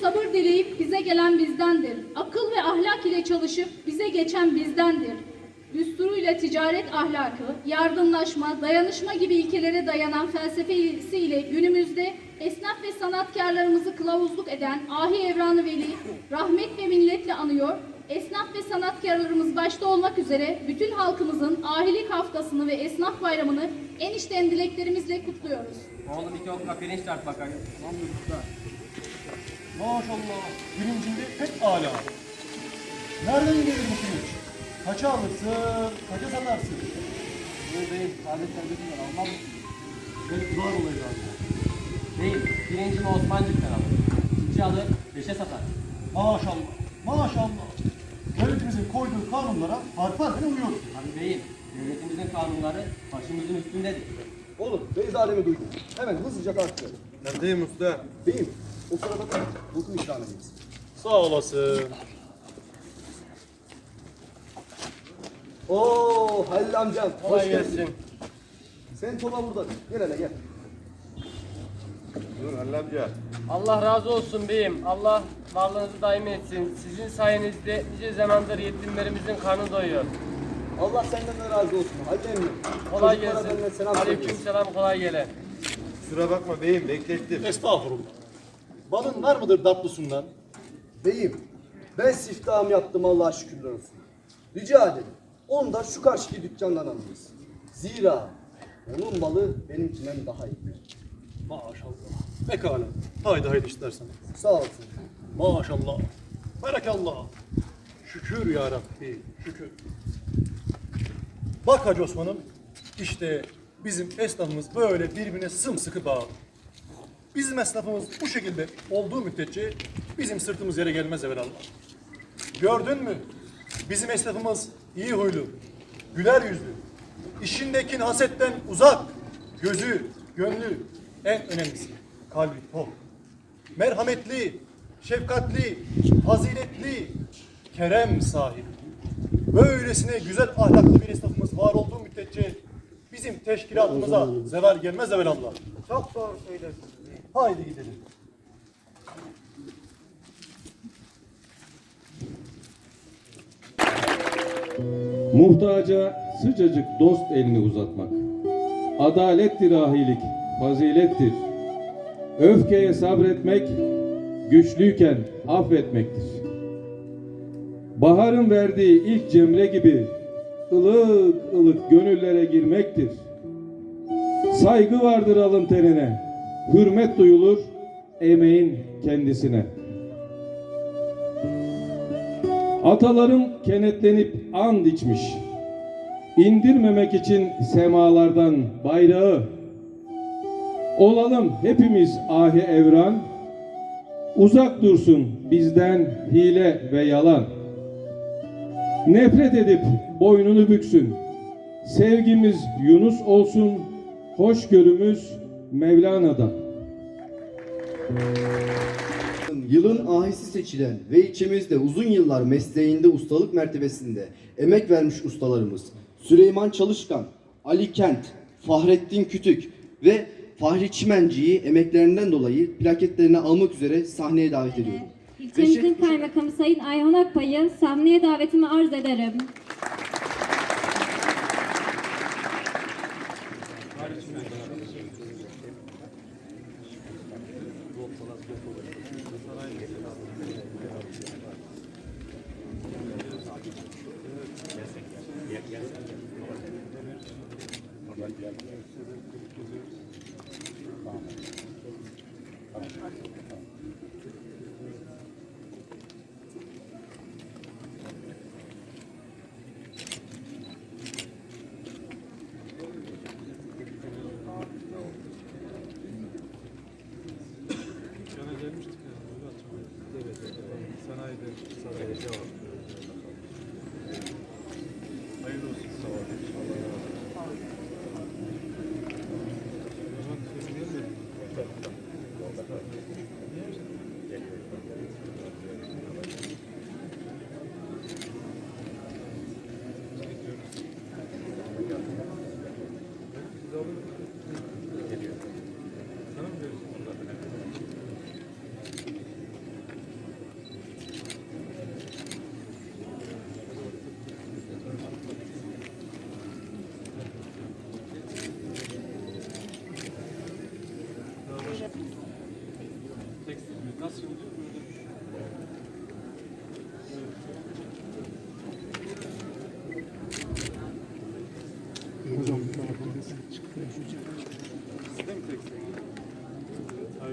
sabır dileyip bize gelen bizdendir. Akıl ve ahlak ile çalışıp bize geçen bizdendir. Düsturuyla ticaret ahlakı, yardımlaşma, dayanışma gibi ilkelere dayanan felsefesiyle günümüzde esnaf ve sanatkarlarımızı kılavuzluk eden Ahi Evranı Veli rahmet ve minnetle anıyor. Esnaf ve sanatkarlarımız başta olmak üzere bütün halkımızın ahilik haftasını ve esnaf bayramını en içten dileklerimizle kutluyoruz. Oğlum iki okla pirinç tart bakayım. Tamam mı? Maşallah. Bilincinde pek âlâ. Nereden gelir bu pirinç? Kaça alırsın, kaça satarsın? Buradayım. Saadet servetim var. Almam mısın? Böyle duvar olaydı abi. Değil. Pirincimi Osmancık'tan alır. İki alır, beşe satar. Maşallah, maşallah. Devletimizin koyduğu kanunlara harf harfine uyuyoruz. Tabii beyim. Devletimizin kanunları başımızın üstündedir. Oğlum Beyz alemi duydum. Hemen hızlıca kalktı. Neredeyim usta? Beyim o sırada da bulgun ikram ediniz. Sağ olasın. Oo Halil amcam hoş geldin. gelsin. Sen Tola burada. Gel hele gel. Buyurun Halil amca. Allah razı olsun beyim. Allah varlığınızı daim etsin. Sizin sayenizde nice zamandır yetimlerimizin karnı doyuyor. Allah senden de razı olsun. Halil emmi. Kolay Çocuklara benden gelsin. selam Aleyküm selam kolay gele. Kusura bakma beyim beklettim. Estağfurullah. Balın var mıdır tatlısından? Beyim ben siftahımı yaptım Allah'a şükürler olsun. Rica ederim. Onu da şu karşıki dükkandan alırız. Zira onun malı benimkinden daha iyi. Maşallah. Pekala. Haydi haydi istersen. Sağ olsun. Maşallah. Berekallah. Şükür ya Rabbi. Şükür. Bak Hacı Osman'ım. işte bizim esnafımız böyle birbirine sımsıkı bağlı. Bizim esnafımız bu şekilde olduğu müddetçe bizim sırtımız yere gelmez evvelallah. Gördün mü? Bizim esnafımız iyi huylu, güler yüzlü, işindeki hasetten uzak, gözü, gönlü, en önemlisi kalbi tok merhametli, şefkatli, faziletli, kerem sahibi. Böylesine güzel ahlaklı bir esnafımız var olduğu müddetçe bizim teşkilatımıza zeval gelmez evvelallah. Çok doğru söylüyorsun. Haydi gidelim. Muhtaca sıcacık dost elini uzatmak. Adalettir ahilik, fazilettir. Öfkeye sabretmek, güçlüyken affetmektir. Baharın verdiği ilk cemre gibi ılık ılık gönüllere girmektir. Saygı vardır alın terine, hürmet duyulur emeğin kendisine. Atalarım kenetlenip and içmiş. İndirmemek için semalardan bayrağı. Olalım hepimiz ahi evran. Uzak dursun bizden hile ve yalan. Nefret edip boynunu büksün. Sevgimiz Yunus olsun. Hoşgörümüz Mevlana'dan. Yılın ahisi seçilen ve ilçemizde uzun yıllar mesleğinde ustalık mertebesinde emek vermiş ustalarımız Süleyman Çalışkan, Ali Kent, Fahrettin Kütük ve Fahri Çimenci'yi emeklerinden dolayı plaketlerini almak üzere sahneye davet ediyorum. İlçemizin kaymakamı Sayın Ayhan Akpay'ı sahneye davetimi arz ederim.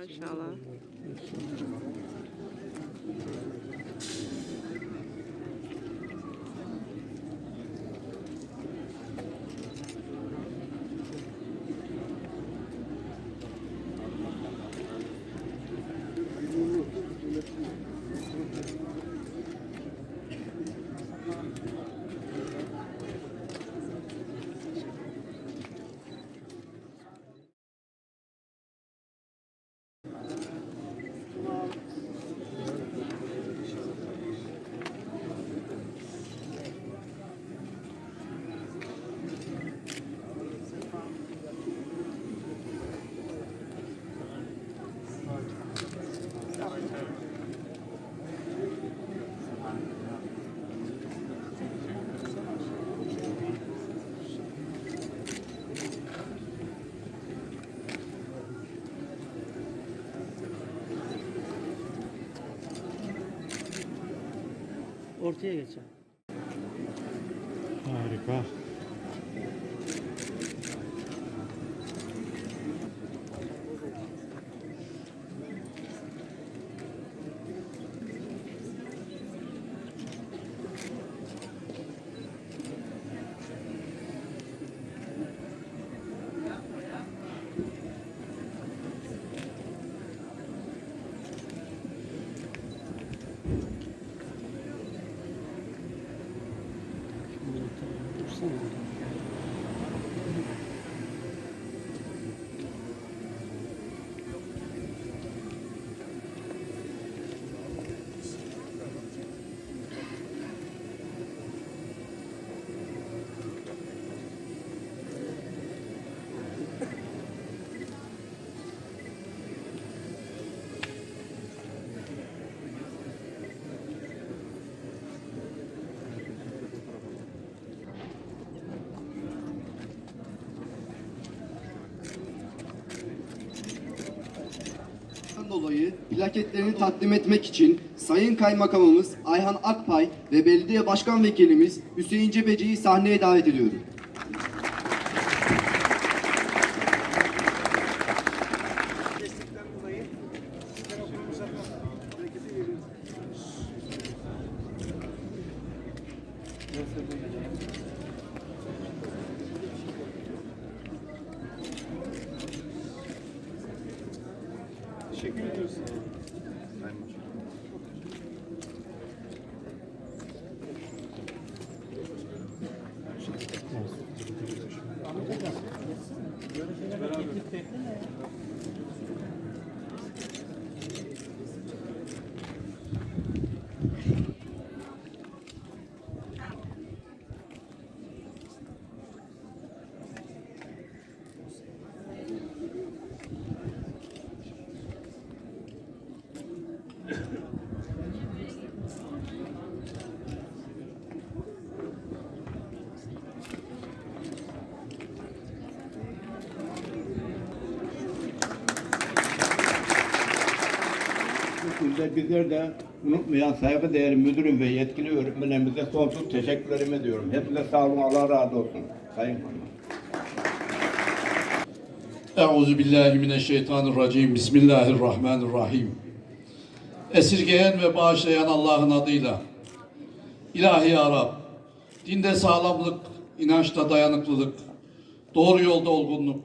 Maşallah. Ortaya geçer. Harika. Plaketlerini takdim etmek için Sayın Kaymakamımız Ayhan Akpay ve Belediye Başkan Vekilimiz Hüseyin Cebeci'yi sahneye davet ediyorum. Beraber. Günde bizler de unutmayan saygıdeğer müdürüm ve yetkili öğretmenlerimize sonsuz teşekkürlerimi ediyorum. Hepinize sağ olun, Allah razı olsun. Sayın. Euzu billahi mineşşeytanirracim. Bismillahirrahmanirrahim. Esirgeyen ve bağışlayan Allah'ın adıyla. İlahi ya Rab, dinde sağlamlık, inançta dayanıklılık, doğru yolda olgunluk,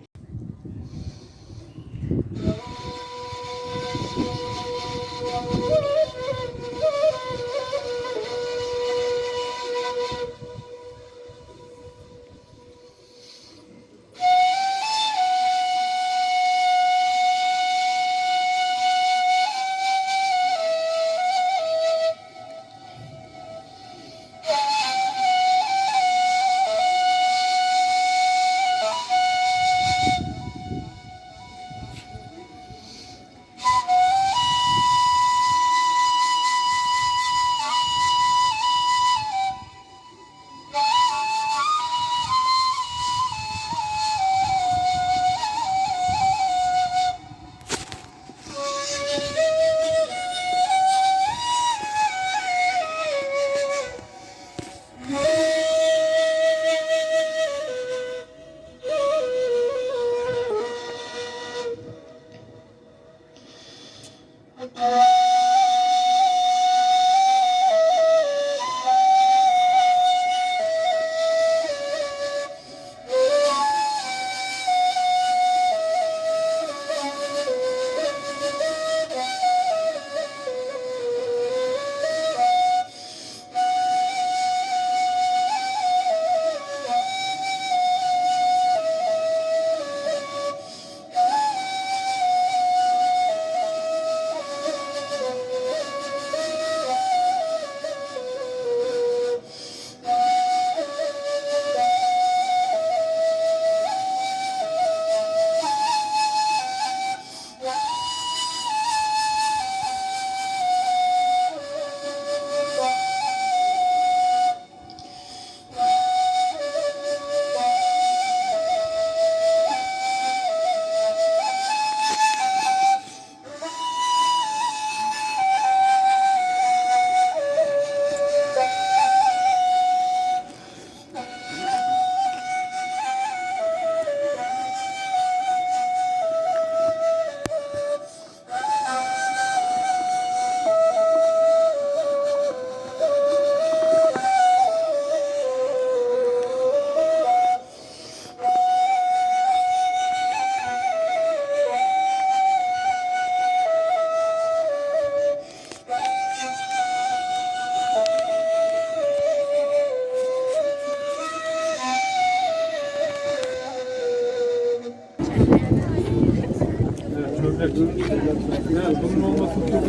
Evet, bunun olması çok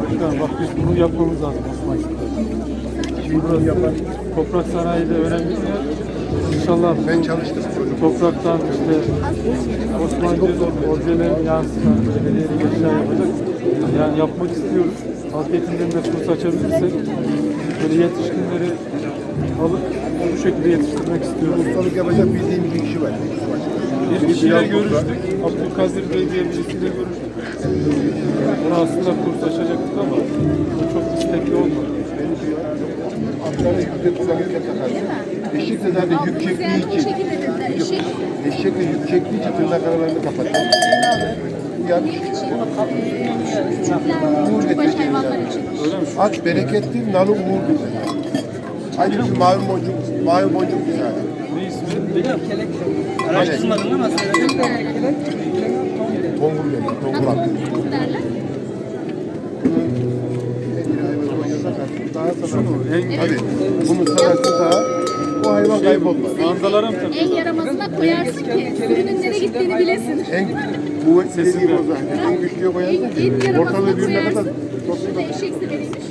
Başkanım bak biz bunu yapmamız lazım Osman Şimdi burası yapan Toprak Sanayi'de önemli bir yer. İnşallah ben çalıştım. Topraktan işte Osmanlı objelerin yansıtan belediyenin eşya yapacak. Yani yapmak istiyoruz. Halk eğitimden de kurs açabilirsek böyle yetişkinleri alıp bu şekilde yetiştirmek istiyoruz. Ustalık yapacak bildiğim bir kişi var. Bir kişiyle görüştük. Abdülkadir Bey diye birisiyle görüştük. Ona aslında kurs açacaktık ama çok istekli olmadı. Atlara yüksek kulaklığıyla takarsın. Eşek de zaten yük çektiği için. Eşek de yük çektiği için tırnak aralarını kapatır. Yanlış. Uğur getirecek. At bereketli, nalı uğurdur. Aynı bizim mavi boncuk, mavi boncuk. Ne ismi? Araştırmadın ama Tongul dedi, tongul hakkı. Daha Şunu en, Tabii. Bunu sararsın daha o hayvan kaybolmaz. mandalara mı takıyorlar? En yaramazına koyarsın ki sürünün nereye gittiğini bilesin. En kuvvetli dediğim o zaten. En güçlüye en yaramazına ortalığı birbirine kadar koyarsın. Şurada eşek severiymiş.